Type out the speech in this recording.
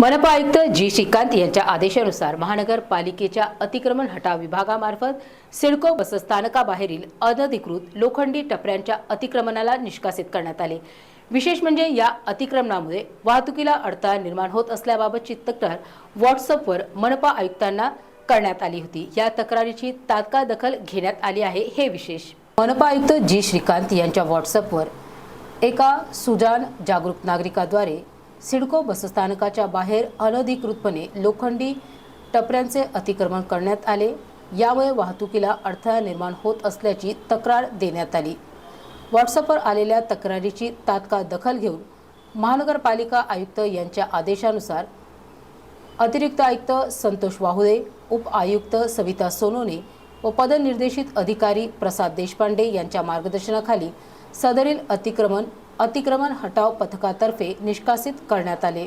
मनपा आयुक्त जी श्रीकांत यांच्या आदेशानुसार महानगरपालिकेच्या अतिक्रमण हटाव विभागामार्फत सिडको बसस्थानकाबाहेरील अनधिकृत लोखंडी टपऱ्यांच्या अतिक्रमणाला निष्कासित करण्यात आले. विशेष म्हणजे या अतिक्रमणामुळे वाहतुकीला अडथळा निर्माण होत असल्याबाबतची तक्रार व्हॉट्सअपवर मनपा आयुक्तांना करण्यात आली होती. या तक्रारीची तात्काळ दखल घेण्यात आली आहे हे विशेष. मनपा आयुक्त जी श्रीकांत यांच्या व्हॉट्सअपवर एका सुजान जागरूक नागरिकाद्वारे सिडको बसस्थानकाच्या बाहेर अनधिकृतपणे लोखंडी टपऱ्यांचे अतिक्रमण करण्यात आले. यामुळे वाहतुकीला अडथळा निर्माण होत असल्याची तक्रार देण्यात आली. व्हॉट्सअपवर आलेल्या तक्रारीची तात्काळ दखल घेऊन महानगरपालिका आयुक्त यांच्या आदेशानुसार अतिरिक्त आयुक्त संतोष वाहुदे उप आयुक्त सविता सोनोने व पदनिर्देशित अधिकारी प्रसाद देशपांडे यांच्या मार्गदर्शनाखाली सदरील अतिक्रमण अतिक्रमण हटाव पथकातर्फे निष्कासित करण्यात आले.